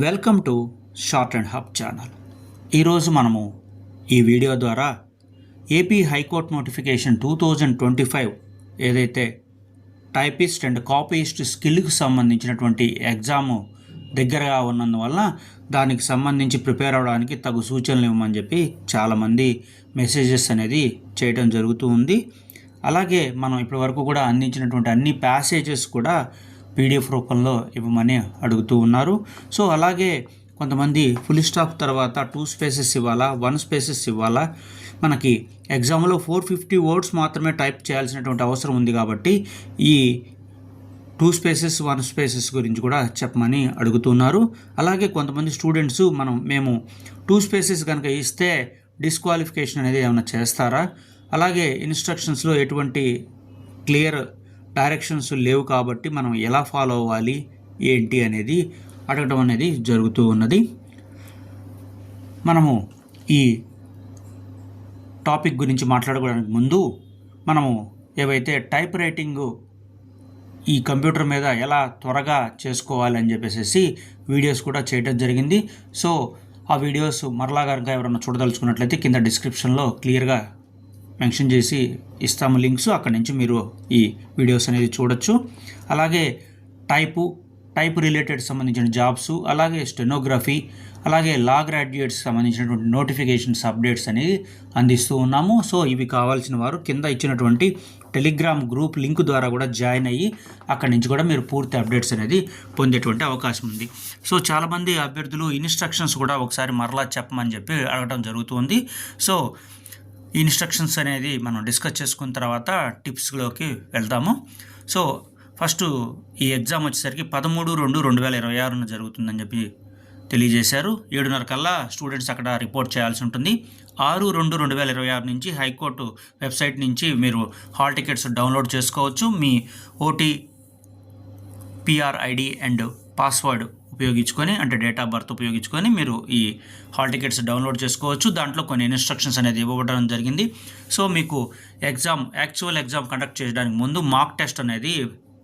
Welcome to shorthand hub channel. ఈరోజు మనము ఈ వీడియో ద్వారా AP high court notification two thousand twenty five ఏదైతే టైపిస్ట్ అండ్ కాపీస్ట్ స్కిల్కి సంబంధించినటువంటి ఎగ్జాము దగ్గరగా ఉన్నందువల్ల దానికి సంబంధించి ప్రిపేర్ అవ్వడానికి తగు సూచనలు ఇవ్వమని చెప్పి చాలామంది మెసేజెస్ అనేది చేయడం జరుగుతూ ఉంది. అలాగే మనం ఇప్పటివరకు కూడా అందించినటువంటి అన్ని ప్యాసేజెస్ కూడా పీడిఎఫ్ రూపంలో ఇవ్వమని అడుగుతూ ఉన్నారు. సో అలాగే కొంతమంది ఫుల్ స్టాప్ తర్వాత టూ స్పేసెస్ ఇవ్వాలా వన్ స్పేసెస్ ఇవ్వాలా? మనకి ఎగ్జామ్లో ఫోర్ ఫిఫ్టీ వర్డ్స్ మాత్రమే టైప్ చేయాల్సినటువంటి అవసరం ఉంది కాబట్టి ఈ టూ స్పేసెస్ వన్ స్పేసెస్ గురించి కూడా చెప్పమని అడుగుతున్నారు అలాగే కొంతమంది స్టూడెంట్స్ మనం మేము టూ స్పేసెస్ కనుక ఇస్తే డిస్క్వాలిఫికేషన్ అనేది ఏమైనా చేస్తారా? అలాగే ఇన్స్ట్రక్షన్స్లో ఎటువంటి క్లియర్ డైరెక్షన్స్ లేవు కాబట్టి మనం ఎలా ఫాలో అవ్వాలి ఏంటి అనేది అడగడం అనేది జరుగుతూ ఉన్నది. మనము ఈ టాపిక్ గురించి మాట్లాడుకోవడానికి ముందు మనము ఏవైతే టైప్ రైటింగ్ ఈ కంప్యూటర్ మీద ఎలా త్వరగా చేసుకోవాలి అని చెప్పేసి వీడియోస్ కూడా చేయడం జరిగింది. సో ఆ వీడియోస్ మరలా కనుక ఎవరైనా చూడదలుచుకున్నట్లయితే కింద డిస్క్రిప్షన్లో క్లియర్గా మెన్షన్ చేసి ఇస్తాము లింక్స్. అక్కడి నుంచి మీరు ఈ వీడియోస్ అనేది చూడొచ్చు. అలాగే టైపు టైప్ రిలేటెడ్ సంబంధించిన జాబ్స్ అలాగే స్టెనోగ్రఫీ అలాగే లా గ్రాడ్యుయేట్స్ సంబంధించినటువంటి నోటిఫికేషన్స్ అప్డేట్స్ అనేది అందిస్తూ ఉన్నాము. సో ఇవి కావాల్సిన వారు కింద ఇచ్చినటువంటి టెలిగ్రామ్ గ్రూప్ లింక్ ద్వారా కూడా జాయిన్ అయ్యి అక్కడి నుంచి కూడా మీరు పూర్తి అప్డేట్స్ అనేది పొందేటువంటి అవకాశం ఉంది. సో చాలామంది అభ్యర్థులు ఇన్స్ట్రక్షన్స్ కూడా ఒకసారి మరలా చెప్పమని చెప్పి అడగడం జరుగుతుంది సో ఇన్స్ట్రక్షన్స్ అనేది మనం డిస్కస్ చేసుకున్న తర్వాత టిప్స్లోకి వెళ్తాము. సో ఫస్ట్ ఈ ఎగ్జామ్ వచ్చేసరికి పదమూడు రెండు రెండు వేల ఇరవై ఆరున జరుగుతుందని చెప్పి తెలియజేశారు. ఏడున్నర కల్లా స్టూడెంట్స్ అక్కడ రిపోర్ట్ చేయాల్సి ఉంటుంది. ఆరు రెండు రెండు వేల ఇరవై ఆరు నుంచి హైకోర్టు వెబ్సైట్ నుంచి మీరు హాల్ టికెట్స్ డౌన్లోడ్ చేసుకోవచ్చు. మీ OT PR ID and password ఉపయోగించుకొని అంటే డేట్ ఆఫ్ బర్త్ ఉపయోగించుకొని మీరు ఈ హాల్ టికెట్స్ డౌన్లోడ్ చేసుకోవచ్చు. దాంట్లో కొన్ని ఇన్స్ట్రక్షన్స్ అనేది ఇవ్వబడడం జరిగింది. సో మీకు ఎగ్జామ్ యాక్చువల్ ఎగ్జామ్ కండక్ట్ చేయడానికి ముందు మాక్ టెస్ట్ అనేది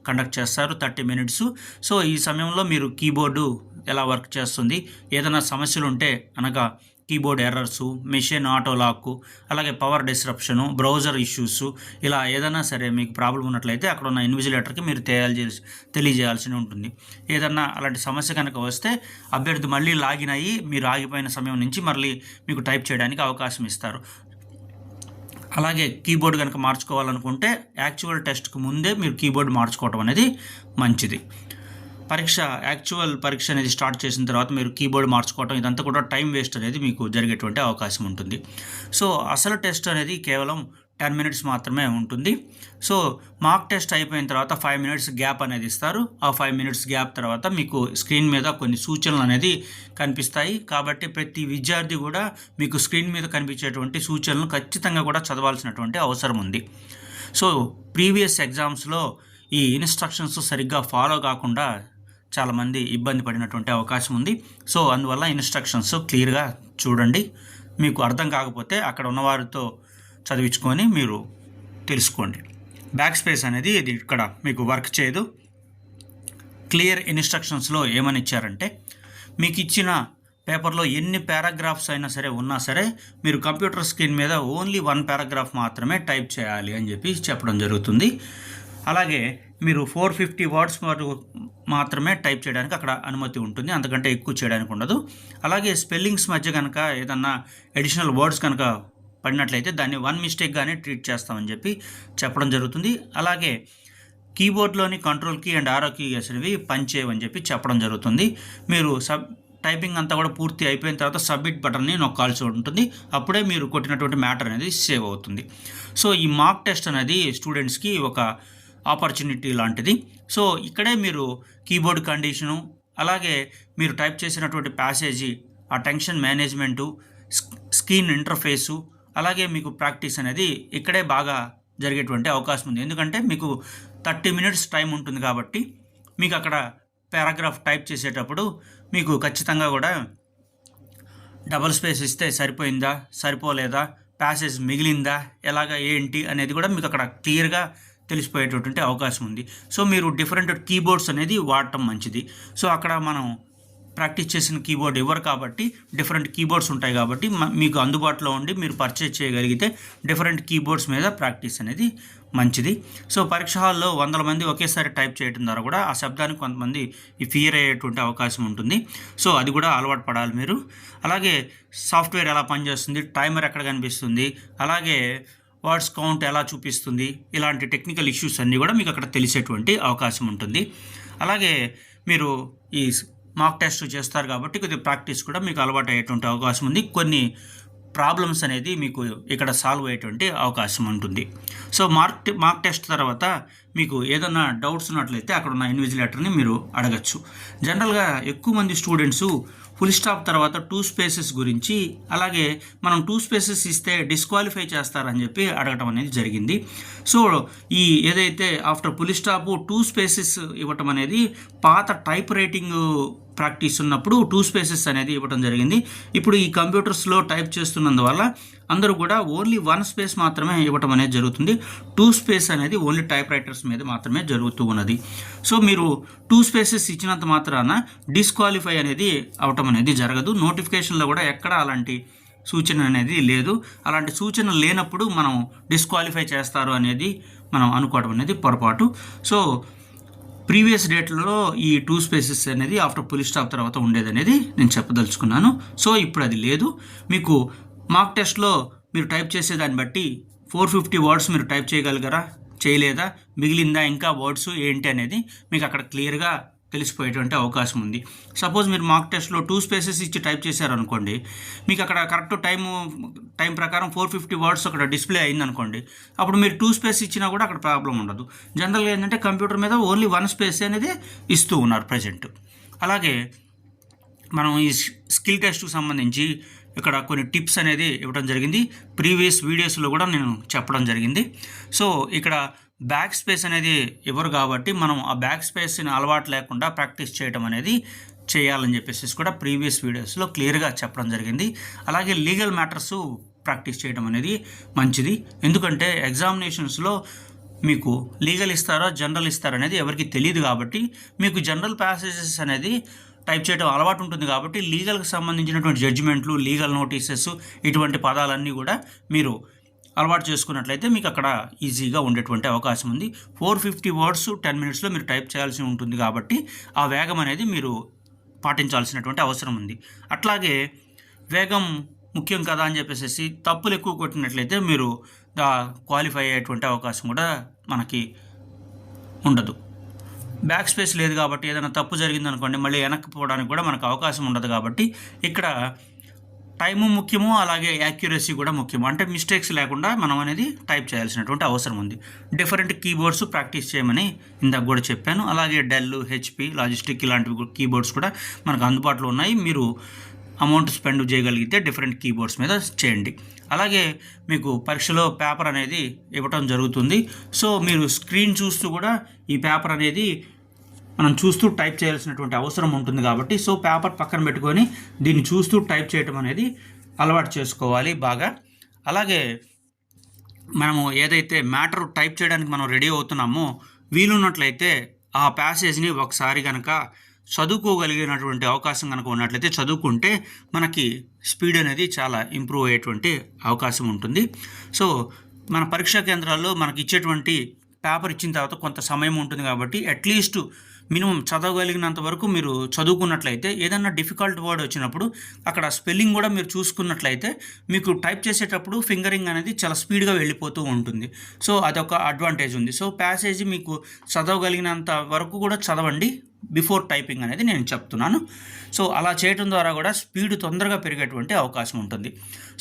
కండక్ట్ చేస్తారు థర్టీ మినిట్స్. సో ఈ సమయంలో మీరు కీబోర్డు ఎలా వర్క్ చేస్తుంది ఏదైనా సమస్యలు ఉంటే అనగా keyboard errors machine auto lock అలాగే పవర్ డిస్రప్షను బ్రౌజర్ ఇష్యూస్ ఇలా ఏదైనా సరే మీకు ప్రాబ్లం ఉన్నట్లయితే అక్కడ ఉన్న ఇన్విజిలేటర్కి మీరు తెలియజేసి తెలియజేయాల్సి ఉంటుంది. ఏదన్నా అలాంటి సమస్య కనుక వస్తే అభ్యర్థి మళ్ళీ లాగిన్ అయ్యి మీరు ఆగిపోయిన సమయం నుంచి మళ్ళీ మీకు టైప్ చేయడానికి అవకాశం ఇస్తారు. అలాగే కీబోర్డ్ కనుక మార్చుకోవాలనుకుంటే యాక్చువల్ టెస్ట్కి ముందే మీరు కీబోర్డ్ మార్చుకోవడం అనేది మంచిది. పరీక్ష యాక్చువల్ పరీక్ష అనేది స్టార్ట్ చేసిన తర్వాత మీరు కీబోర్డ్ మార్చుకోవడం ఇదంతా కూడా టైం వేస్ట్ అనేది మీకు జరిగేటువంటి అవకాశం ఉంటుంది. సో అసలు టెస్ట్ అనేది కేవలం టెన్ మినిట్స్ మాత్రమే ఉంటుంది. సో మార్క్ టెస్ట్ అయిపోయిన తర్వాత ఫైవ్ మినిట్స్ గ్యాప్ అనేది ఇస్తారు. ఆ ఫైవ్ మినిట్స్ గ్యాప్ తర్వాత మీకు స్క్రీన్ మీద కొన్ని సూచనలు అనేది కనిపిస్తాయి. కాబట్టి ప్రతి విద్యార్థి కూడా మీకు స్క్రీన్ మీద కనిపించేటువంటి సూచనలు ఖచ్చితంగా కూడా చదవాల్సినటువంటి అవసరం ఉంది. సో ప్రీవియస్ ఎగ్జామ్స్లో ఈ ఇన్స్ట్రక్షన్స్ సరిగ్గా ఫాలో కాకుండా చాలామంది ఇబ్బంది పడినటువంటి అవకాశం ఉంది. సో అందువల్ల ఇన్స్ట్రక్షన్స్ క్లియర్గా చూడండి. మీకు అర్థం కాకపోతే అక్కడ ఉన్నవారితో చదివించుకొని మీరు తెలుసుకోండి. బ్యాక్ స్పేస్ అనేది ఇది ఇక్కడ మీకు వర్క్ చేయదు. క్లియర్ ఇన్స్ట్రక్షన్స్లో ఏమని ఇచ్చారంటే మీకు ఇచ్చిన పేపర్లో ఎన్ని పారాగ్రాఫ్స్ అయినా సరే ఉన్నా సరే మీరు కంప్యూటర్ స్క్రీన్ మీద ఓన్లీ వన్ పారాగ్రాఫ్ మాత్రమే టైప్ చేయాలి అని చెప్పి చెప్పడం జరుగుతుంది. అలాగే మీరు ఫోర్ ఫిఫ్టీ వర్డ్స్ వరకు మాత్రమే టైప్ చేయడానికి అక్కడ అనుమతి ఉంటుంది అంతకంటే ఎక్కువ చేయడానికి ఉండదు. అలాగే స్పెల్లింగ్స్ మధ్య కనుక ఏదన్నా అడిషనల్ వర్డ్స్ కనుక పడినట్లయితే దాన్ని వన్ మిస్టేక్గానే ట్రీట్ చేస్తామని చెప్పి చెప్పడం జరుగుతుంది. అలాగే కీబోర్డ్లోని control key and arrow key అనేవి పనిచేయవని చెప్పి చెప్పడం జరుగుతుంది. మీరు సబ్ టైపింగ్ అంతా కూడా పూర్తి అయిపోయిన తర్వాత సబ్మిట్ బటన్ని నొక్కాల్సి ఉంటుంది. అప్పుడే మీరు కొట్టినటువంటి మ్యాటర్ అనేది సేవ్ అవుతుంది. సో ఈ మాక్ టెస్ట్ అనేది స్టూడెంట్స్కి ఒక ఆపర్చునిటీ లాంటిది. సో ఇక్కడే మీరు కీబోర్డ్ కండిషను అలాగే మీరు టైప్ చేసినటువంటి ప్యాసేజీ ఆ టెన్షన్ మేనేజ్మెంటు స్క్రీన్ ఇంటర్ఫేసు అలాగే మీకు ప్రాక్టీస్ అనేది ఇక్కడే బాగా జరిగేటువంటి అవకాశం ఉంది. ఎందుకంటే మీకు థర్టీ మినిట్స్ టైం ఉంటుంది కాబట్టి మీకు అక్కడ పారాగ్రాఫ్ టైప్ చేసేటప్పుడు మీకు ఖచ్చితంగా కూడా డబల్ స్పేస్ ఇస్తే సరిపోయిందా సరిపోలేదా ప్యాసేజ్ మిగిలిందా ఎలాగ ఏంటి అనేది కూడా మీకు అక్కడ క్లియర్గా తెలిసిపోయేటటువంటి అవకాశం ఉంది. సో మీరు డిఫరెంట్ కీబోర్డ్స్ అనేది వాడటం మంచిది. సో అక్కడ మనం ప్రాక్టీస్ చేసిన కీబోర్డ్ ఇవ్వరు కాబట్టి డిఫరెంట్ కీబోర్డ్స్ ఉంటాయి కాబట్టి మీకు అందుబాటులో ఉండి మీరు పర్చేజ్ చేయగలిగితే డిఫరెంట్ కీబోర్డ్స్ మీద ప్రాక్టీస్ అనేది మంచిది. సో పరీక్ష హాల్లో వందల మంది ఒకేసారి టైప్ చేయడం ద్వారా కూడా ఆ శబ్దానికి కొంతమంది ఫియర్ అయ్యేటువంటి అవకాశం ఉంటుంది. సో అది కూడా అలవాటు పడాలి మీరు. అలాగే సాఫ్ట్వేర్ ఎలా పనిచేస్తుంది? టైమర్ ఎక్కడ కనిపిస్తుంది? అలాగే వర్డ్స్ కౌంట్ ఎలా చూపిస్తుంది? ఇలాంటి టెక్నికల్ ఇష్యూస్ అన్నీ కూడా మీకు అక్కడ తెలిసేటువంటి అవకాశం ఉంటుంది. అలాగే మీరు ఈ మాక్ టెస్ట్ చేస్తారు కాబట్టి కొద్దిగా ప్రాక్టీస్ కూడా మీకు అలవాటు అయ్యేటువంటి అవకాశం ఉంది. కొన్ని ప్రాబ్లమ్స్ అనేది మీకు ఇక్కడ సాల్వ్ అయ్యేటువంటి అవకాశం ఉంటుంది. సో మార్క్ మార్క్ టెస్ట్ తర్వాత మీకు ఏదైనా డౌట్స్ ఉన్నట్లయితే అక్కడ ఉన్న ఇన్విజిలేటర్ని మీరు అడగచ్చు. జనరల్గా ఎక్కువ మంది స్టూడెంట్స్ ఫుల్ స్టాప్ తర్వాత టూ స్పేసెస్ గురించి అలాగే మనం టూ స్పేసెస్ ఇస్తే డిస్క్వాలిఫై చేస్తారని చెప్పి అడగటం అనేది జరిగింది. సో ఈ ఏదైతే after full stop two spaces ఇవ్వటం అనేది పాత టైప్ రైటింగ్ ప్రాక్టీస్ ఉన్నప్పుడు టూ స్పేసెస్ అనేది ఇవ్వడం జరిగింది. ఇప్పుడు ఈ కంప్యూటర్స్లో టైప్ చేస్తున్నందువల్ల అందరూ కూడా ఓన్లీ వన్ స్పేస్ మాత్రమే ఇవ్వటం అనేది జరుగుతుంది. టూ స్పేస్ అనేది ఓన్లీ టైప్ రైటర్స్ మీద మాత్రమే జరుగుతూ ఉన్నది. సో మీరు టూ స్పేసెస్ ఇచ్చినంత మాత్రాన డిస్క్వాలిఫై అనేది అవటం అనేది జరగదు. నోటిఫికేషన్లో కూడా ఎక్కడ అలాంటి సూచన అనేది లేదు. అలాంటి సూచన లేనప్పుడు మనం డిస్క్వాలిఫై చేస్తారు అనేది మనం అనుకోవడం అనేది పొరపాటు. సో ప్రీవియస్ డేట్లలో ఈ టూ స్పేసెస్ అనేది ఆఫ్టర్ పులి స్టాప్ తర్వాత ఉండేది అనేది నేను చెప్పదలుచుకున్నాను. సో ఇప్పుడు అది లేదు. మీకు మార్క్ టెస్ట్లో మీరు టైప్ చేసేదాన్ని బట్టి ఫోర్ ఫిఫ్టీ వర్డ్స్ మీరు టైప్ చేయగలిగారా? చేయలేదా? మిగిలిందా? ఇంకా వర్డ్స్ ఏంటి అనేది మీకు అక్కడ క్లియర్గా తెలిసిపోయేటువంటి అవకాశం ఉంది. సపోజ్ మీరు మార్క్ టెస్ట్లో టూ స్పేసెస్ ఇచ్చి టైప్ చేశారనుకోండి మీకు అక్కడ కరెక్ట్ టైం టైం ప్రకారం ఫోర్ ఫిఫ్టీ వర్డ్స్ అక్కడ డిస్ప్లే అయిందనుకోండి అప్పుడు మీరు టూ స్పేస్ ఇచ్చినా కూడా అక్కడ ప్రాబ్లం ఉండదు. జనరల్గా ఏంటంటే కంప్యూటర్ మీద ఓన్లీ వన్ స్పేస్ అనేది ఇస్తూ ఉన్నారు ప్రజెంట్ అలాగే మనం ఈ స్కిల్ టెస్ట్కి సంబంధించి ఇక్కడ కొన్ని టిప్స్ అనేది ఇవ్వడం జరిగింది. ప్రీవియస్ వీడియోస్లో కూడా నేను చెప్పడం జరిగింది. సో ఇక్కడ బ్యాక్ స్పేస్ అనేది ఇవ్వరు కాబట్టి మనం ఆ బ్యాక్ స్పేస్ని అలవాటు లేకుండా ప్రాక్టీస్ చేయడం అనేది చేయాలని చెప్పేసి కూడా ప్రీవియస్ వీడియోస్లో క్లియర్గా చెప్పడం జరిగింది. అలాగే లీగల్ మ్యాటర్స్ ప్రాక్టీస్ చేయడం అనేది మంచిది. ఎందుకంటే ఎగ్జామినేషన్స్లో మీకు లీగల్ ఇస్తారో జనరల్ ఇస్తారో అనేది ఎవరికి తెలియదు కాబట్టి మీకు జనరల్ ప్యాసేజెస్ అనేది టైప్ చేయడం అలవాటు ఉంటుంది కాబట్టి లీగల్కి సంబంధించినటువంటి జడ్జిమెంట్లు లీగల్ నోటీసెస్ ఇటువంటి పదాలన్నీ కూడా మీరు అలవాటు చేసుకున్నట్లయితే మీకు అక్కడ ఈజీగా ఉండేటువంటి అవకాశం ఉంది. ఫోర్ ఫిఫ్టీ వర్డ్స్ టెన్ మినిట్స్లో మీరు టైప్ చేయాల్సి ఉంటుంది కాబట్టి ఆ వేగం అనేది మీరు పాటించాల్సినటువంటి అవసరం ఉంది. అట్లాగే వేగం ముఖ్యం కదా అని చెప్పేసి తప్పులు ఎక్కువ కొట్టినట్లయితే మీరు క్వాలిఫై అయ్యేటువంటి అవకాశం కూడా మనకి ఉండదు. బ్యాక్ స్పేస్ లేదు కాబట్టి ఏదైనా తప్పు జరిగిందనుకోండి మళ్ళీ వెనక్కి పోవడానికి కూడా మనకు అవకాశం ఉండదు కాబట్టి ఇక్కడ టైము ముఖ్యము అలాగే యాక్యురసీ కూడా ముఖ్యము. అంటే మిస్టేక్స్ లేకుండా మనం అనేది టైప్ చేయాల్సినటువంటి అవసరం ఉంది. డిఫరెంట్ కీబోర్డ్స్ ప్రాక్టీస్ చేయమని ఇందాక కూడా చెప్పాను. అలాగే డెల్ హెచ్పి లాజిస్టిక్ ఇలాంటివి కీబోర్డ్స్ కూడా మనకు అందుబాటులో ఉన్నాయి. మీరు అమౌంట్ స్పెండ్ చేయగలిగితే డిఫరెంట్ కీబోర్డ్స్ మీద చేయండి. అలాగే మీకు పరీక్షలో పేపర్ అనేది ఇవ్వటం జరుగుతుంది. సో మీరు స్క్రీన్ చూస్తూ కూడా ఈ పేపర్ అనేది మనం చూస్తూ టైప్ చేయాల్సినటువంటి అవసరం ఉంటుంది కాబట్టి సో పేపర్ పక్కన పెట్టుకొని దీన్ని చూస్తూ టైప్ చేయటం అనేది అలవాటు చేసుకోవాలి బాగా. అలాగే మనము ఏదైతే మ్యాటర్ టైప్ చేయడానికి మనం రెడీ అవుతున్నామో వీలున్నట్లయితే ఆ ప్యాసేజ్ని ఒకసారి కనుక చదువుకోగలిగినటువంటి అవకాశం కనుక ఉన్నట్లయితే చదువుకుంటే మనకి స్పీడ్ అనేది చాలా ఇంప్రూవ్ అయ్యేటువంటి అవకాశం ఉంటుంది. సో మన పరీక్షా కేంద్రాల్లో మనకి ఇచ్చేటువంటి పేపర్ ఇచ్చిన తర్వాత కొంత సమయం ఉంటుంది కాబట్టి అట్లీస్ట్ మినిమం చదవగలిగినంత వరకు మీరు చదువుకున్నట్లయితే ఏదైనా డిఫికల్ట్ వర్డ్ వచ్చినప్పుడు అక్కడ స్పెల్లింగ్ కూడా మీరు చూసుకున్నట్లయితే మీకు టైప్ చేసేటప్పుడు ఫింగరింగ్ అనేది చాలా స్పీడ్గా వెళ్ళిపోతూ ఉంటుంది. సో అదొక అడ్వాంటేజ్ ఉంది. సో ప్యాసేజ్ మీకు చదవగలిగినంత వరకు కూడా చదవండి బిఫోర్ టైపింగ్ అనేది నేను చెప్తున్నాను. సో అలా చేయడం ద్వారా కూడా స్పీడ్ తొందరగా పెరిగేటువంటి అవకాశం ఉంటుంది.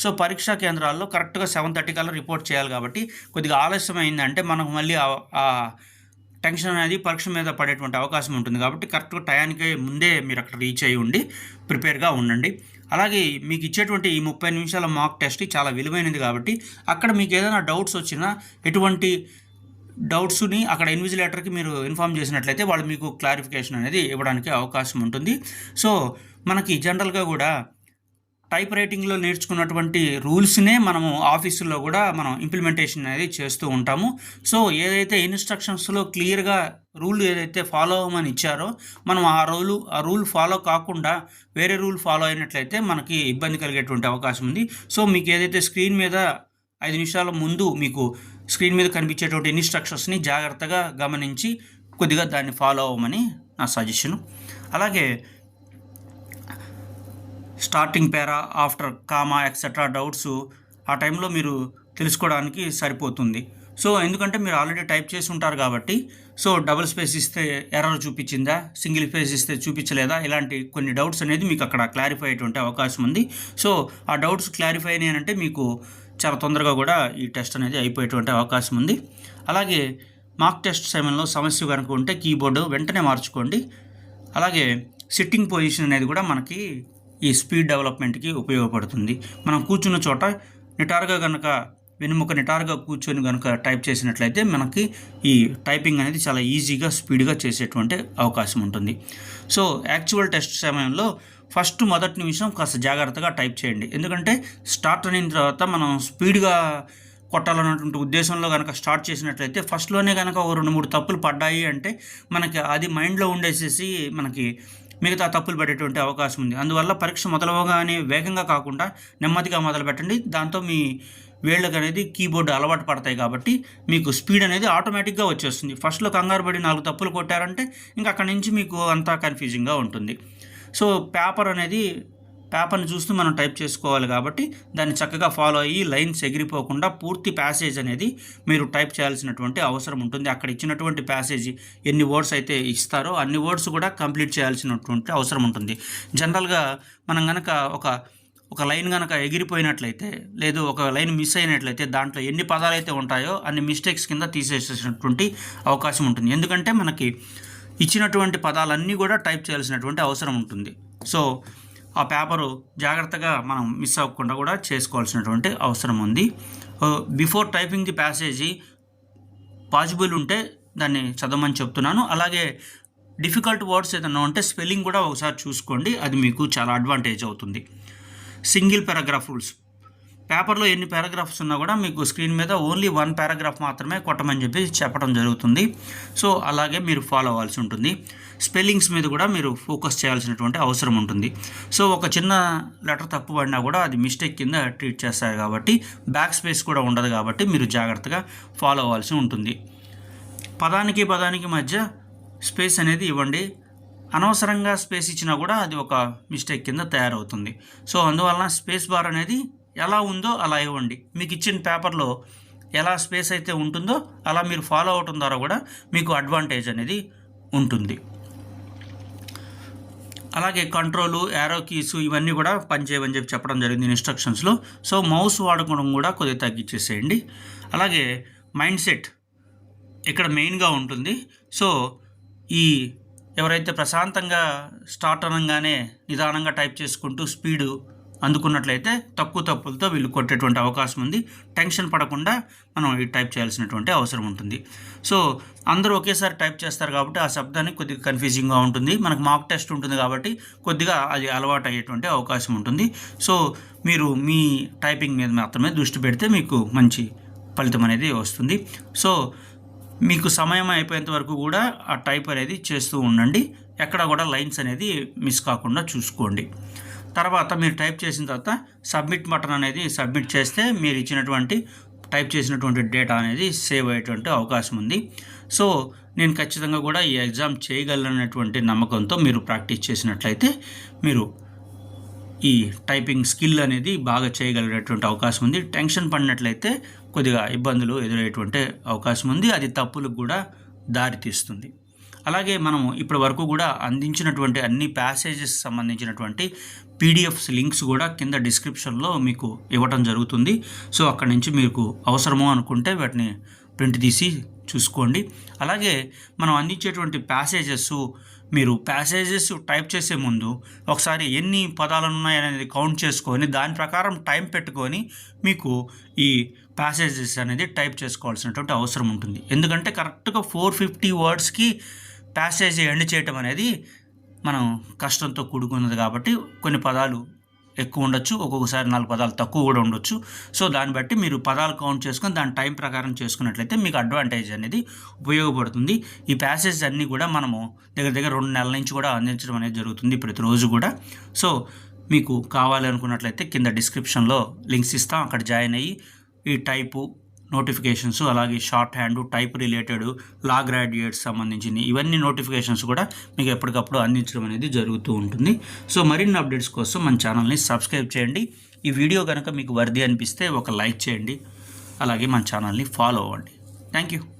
సో పరీక్షా కేంద్రాల్లో కరెక్ట్గా సెవెన్ థర్టీ కల్లా రిపోర్ట్ చేయాలి కాబట్టి కొద్దిగా ఆలస్యం అయిందంటే మనకు మళ్ళీ టెన్షన్ అనేది పరీక్ష మీద పడేటువంటి అవకాశం ఉంటుంది కాబట్టి కరెక్ట్గా టయానికి ముందే మీరు అక్కడ రీచ్ అయ్యి ఉండి ప్రిపేర్గా ఉండండి. అలాగే మీకు ఇచ్చేటువంటి ఈ ముప్పై నిమిషాల మాక్ టెస్ట్ చాలా విలువైనది కాబట్టి అక్కడ మీకు ఏదైనా డౌట్స్ వచ్చినా ఎటువంటి డౌట్స్ని అక్కడ ఇన్విజిలేటర్కి మీరు ఇన్ఫామ్ చేసినట్లయితే వాళ్ళు మీకు క్లారిఫికేషన్ అనేది ఇవ్వడానికి అవకాశం ఉంటుంది. సో మనకి జనరల్గా కూడా టైప్ రైటింగ్లో నేర్చుకున్నటువంటి రూల్స్నే మనము ఆఫీసులో కూడా మనం ఇంప్లిమెంటేషన్ అనేది చేస్తూ ఉంటాము. సో ఏదైతే ఇన్స్ట్రక్షన్స్లో క్లియర్గా రూల్ ఏదైతే ఫాలో అవ్వమని ఇచ్చారో మనం ఆ రూలు ఆ రూల్ ఫాలో కాకుండా వేరే రూల్ ఫాలో అయినట్లయితే మనకి ఇబ్బంది కలిగేటువంటి అవకాశం ఉంది. సో మీకు ఏదైతే స్క్రీన్ మీద ఐదు నిమిషాల ముందు మీకు స్క్రీన్ మీద కనిపించేటువంటి ఇన్స్ట్రక్షన్స్ని జాగ్రత్తగా గమనించి కొద్దిగా దాన్ని ఫాలో అవ్వమని నా సజెషను. అలాగే starting para after comma etcetera doubts ఆ టైంలో మీరు తెలుసుకోవడానికి సరిపోతుంది. సో ఎందుకంటే మీరు ఆల్రెడీ టైప్ చేసి ఉంటారు కాబట్టి సో డబుల్ స్పేస్ ఇస్తే ఎర్రర్ చూపించిందా సింగిల్ స్పేస్ ఇస్తే చూపించలేదా ఇలాంటి కొన్ని డౌట్స్ అనేది మీకు అక్కడ క్లారిఫై అయ్యేటువంటి అవకాశం ఉంది. సో ఆ డౌట్స్ క్లారిఫై అయినాయి అంటే మీకు చాలా తొందరగా కూడా ఈ టెస్ట్ అనేది అయిపోయేటువంటి అవకాశం ఉంది. అలాగే మార్క్ టెస్ట్ సమయంలో సమస్య కనుక ఉంటే కీబోర్డు వెంటనే మార్చుకోండి. అలాగే సిట్టింగ్ పొజిషన్ అనేది కూడా మనకి ఈ స్పీడ్ డెవలప్మెంట్కి ఉపయోగపడుతుంది. మనం కూర్చున్న చోట నిటారుగా కనుక వెనుముక నిటారుగా కూర్చొని కనుక టైప్ చేసినట్లయితే మనకి ఈ టైపింగ్ అనేది చాలా ఈజీగా స్పీడ్గా చేసేటువంటి అవకాశం ఉంటుంది. సో యాక్చువల్ టెస్ట్ సమయంలో ఫస్ట్ మొదటి నిమిషం కాస్త జాగ్రత్తగా టైప్ చేయండి. ఎందుకంటే స్టార్ట్ అయిన తర్వాత మనం స్పీడ్గా కొట్టాలన్నటువంటి ఉద్దేశంలో కనుక స్టార్ట్ చేసినట్లయితే ఫస్ట్లోనే కనుక ఒక రెండు మూడు తప్పులు పడ్డాయి అంటే మనకి అది మైండ్లో ఉండేసేసి మనకి మిగతా తప్పులు పడేటువంటి అవకాశం ఉంది. అందువల్ల పరీక్ష మొదలవగానే వేగంగా కాకుండా నెమ్మదిగా మొదలు పెట్టండి. దాంతో మీ వేళ్ళకు అనేది కీబోర్డ్ అలవాటు పడతాయి కాబట్టి మీకు స్పీడ్ అనేది ఆటోమేటిక్గా వచ్చేస్తుంది. ఫస్ట్లో కంగారు పడి నాలుగు తప్పులు కొట్టారంటే ఇంకా అక్కడి నుంచి మీకు అంతా కన్ఫ్యూజింగ్గా ఉంటుంది. సో పేపర్ అనేది పేపర్ని చూస్తూ మనం టైప్ చేసుకోవాలి కాబట్టి దాన్ని చక్కగా ఫాలో అయ్యి లైన్స్ ఎగిరిపోకుండా పూర్తి ప్యాసేజ్ అనేది మీరు టైప్ చేయాల్సినటువంటి అవసరం ఉంటుంది. అక్కడ ఇచ్చినటువంటి ప్యాసేజ్ ఎన్ని వర్డ్స్ అయితే ఇస్తారో అన్ని వర్డ్స్ కూడా కంప్లీట్ చేయాల్సినటువంటి అవసరం ఉంటుంది. జనరల్గా మనం కనుక ఒక ఒక లైన్ కనుక ఎగిరిపోయినట్లయితే లేదు ఒక లైన్ మిస్ అయినట్లయితే దాంట్లో ఎన్ని పదాలు అయితే ఉంటాయో అన్ని మిస్టేక్స్ కింద తీసేసేసినటువంటి అవకాశం ఉంటుంది. ఎందుకంటే మనకి ఇచ్చినటువంటి పదాలన్నీ కూడా టైప్ చేయాల్సినటువంటి అవసరం ఉంటుంది. సో ఆ పేపరు జాగ్రత్తగా మనం మిస్ అవ్వకుండా కూడా చేసుకోవాల్సినటువంటి అవసరం ఉంది. Before typing the passage possible ఉంటే దాన్ని చదవమని చెప్తున్నాను. అలాగే డిఫికల్ట్ వర్డ్స్ ఏదన్నా ఉంటే స్పెల్లింగ్ కూడా ఒకసారి చూసుకోండి. అది మీకు చాలా అడ్వాంటేజ్ అవుతుంది. Single paragraph rules. పేపర్లో ఎన్ని పారాగ్రాఫ్స్ ఉన్నా కూడా మీకు స్క్రీన్ మీద ఓన్లీ వన్ పారాగ్రాఫ్ మాత్రమే కొట్టమని చెప్పి చెప్పడం జరుగుతుంది. సో అలాగే మీరు ఫాలో అవ్వాల్సి ఉంటుంది. స్పెల్లింగ్స్ మీద కూడా మీరు ఫోకస్ చేయాల్సినటువంటి అవసరం ఉంటుంది. సో ఒక చిన్న లెటర్ తప్పు పడినా కూడా అది మిస్టేక్ కింద ట్రీట్ చేస్తారు కాబట్టి బ్యాక్ స్పేస్ కూడా ఉండదు కాబట్టి మీరు జాగ్రత్తగా ఫాలో అవ్వాల్సి ఉంటుంది. పదానికి పదానికి మధ్య స్పేస్ అనేది ఇవ్వండి. అనవసరంగా స్పేస్ ఇచ్చినా కూడా అది ఒక మిస్టేక్ కింద తయారవుతుంది. సో అందువలన స్పేస్ బార్ అనేది ఎలా ఉందో అలా ఇవ్వండి. మీకు ఇచ్చిన పేపర్లో ఎలా స్పేస్ అయితే ఉంటుందో అలా మీరు ఫాలో అవటం ద్వారా కూడా మీకు అడ్వాంటేజ్ అనేది ఉంటుంది. అలాగే కంట్రోలు యారో కీస్ ఇవన్నీ కూడా పనిచేయమని చెప్పి చెప్పడం జరిగింది ఇన్స్ట్రక్షన్స్లో. సో మౌస్ వాడుకోవడం కూడా కొద్దిగా తగ్గించేసేయండి. అలాగే మైండ్ సెట్ ఇక్కడ మెయిన్గా ఉంటుంది. సో ఈ ఎవరైతే ప్రశాంతంగా స్టార్ట్ అనగానే నిదానంగా టైప్ చేసుకుంటూ స్పీడు అందుకున్నట్లయితే తక్కువ తప్పులతో వీళ్ళు కొట్టేటువంటి అవకాశం ఉంది. టెన్షన్ పడకుండా మనం ఈ టైప్ చేయాల్సినటువంటి అవసరం ఉంటుంది. సో అందరూ ఒకేసారి టైప్ చేస్తారు కాబట్టి ఆ శబ్దానికి కొద్దిగా కన్ఫ్యూజింగ్గా ఉంటుంది. మనకు మాక్ టెస్ట్ ఉంటుంది కాబట్టి కొద్దిగా అది అలవాటు అయ్యేటువంటి అవకాశం ఉంటుంది. సో మీరు మీ టైపింగ్ మీద మాత్రమే దృష్టి పెడితే మీకు మంచి ఫలితం అనేది వస్తుంది. సో మీకు సమయం అయిపోయేంత వరకు కూడా ఆ టైప్ అనేది చేస్తూ ఉండండి. ఎక్కడ కూడా లైన్స్ అనేది మిస్ కాకుండా చూసుకోండి. తర్వాత మీరు టైప్ చేసిన తర్వాత సబ్మిట్ బటన్ అనేది సబ్మిట్ చేస్తే మీరు ఇచ్చినటువంటి టైప్ చేసినటువంటి డేటా అనేది సేవ్ అయ్యేటువంటి అవకాశం ఉంది. సో నేను ఖచ్చితంగా కూడా ఈ ఎగ్జామ్ చేయగలనటువంటి నమ్మకంతో మీరు ప్రాక్టీస్ చేసినట్లయితే మీరు ఈ టైపింగ్ స్కిల్ అనేది బాగా చేయగలిగేటువంటి అవకాశం ఉంది. టెన్షన్ పడినట్లయితే కొద్దిగా ఇబ్బందులు ఎదురయ్యేటువంటి అవకాశం ఉంది. అది తప్పులకు కూడా దారితీస్తుంది. అలాగే మనము ఇప్పటి వరకు కూడా అందించినటువంటి అన్ని ప్యాసేజెస్ సంబంధించినటువంటి పీడిఎఫ్స్ లింక్స్ కూడా కింద డిస్క్రిప్షన్లో మీకు ఇవ్వటం జరుగుతుంది. సో అక్కడి నుంచి మీకు అవసరమో అనుకుంటే వాటిని ప్రింట్ తీసి చూసుకోండి. అలాగే మనం అందించేటువంటి ప్యాసేజెస్ మీరు ప్యాసేజెస్ టైప్ చేసే ముందు ఒకసారి ఎన్ని పదాలు ఉన్నాయనేది కౌంట్ చేసుకొని దాని ప్రకారం టైం పెట్టుకొని మీకు ఈ ప్యాసేజెస్ అనేది టైప్ చేసుకోవాల్సినటువంటి అవసరం ఉంటుంది. ఎందుకంటే కరెక్ట్గా ఫోర్ ఫిఫ్టీ వర్డ్స్కి ప్యాసేజ్ ఎండ్ చేయటం అనేది మనం కష్టంతో కూడుకున్నది కాబట్టి కొన్ని పదాలు ఎక్కువ ఉండొచ్చు ఒక్కొక్కసారి నాలుగు పదాలు తక్కువ కూడా ఉండొచ్చు. సో దాన్ని బట్టి మీరు పదాలు కౌంట్ చేసుకొని దాని టైం ప్రకారం చేసుకున్నట్లయితే మీకు అడ్వాంటేజ్ అనేది ఉపయోగపడుతుంది. ఈ ప్యాసేజ్ అన్నీ కూడా మనము దగ్గర దగ్గర రెండు నెలల నుంచి కూడా అందించడం అనేది జరుగుతుంది ప్రతిరోజు కూడా. సో మీకు కావాలి అనుకున్నట్లయితే కింద డిస్క్రిప్షన్లో లింక్స్ ఇస్తాం. అక్కడ జాయిన్ అయ్యి ఈ టైపు నోటిఫికేషన్స్ అలాగే shorthand type related law graduates సంబంధించిన ఇవన్నీ నోటిఫికేషన్స్ కూడా మీకు ఎప్పటికప్పుడు అందించడం అనేది జరుగుతూ ఉంటుంది. సో మరిన్ని అప్డేట్స్ కోసం మన ఛానల్ని సబ్స్క్రైబ్ చేయండి. ఈ వీడియో కనుక మీకు వర్ది అనిపిస్తే ఒక లైక్ చేయండి. అలాగే మన ఛానల్ని ఫాలో అవ్వండి. Thank you.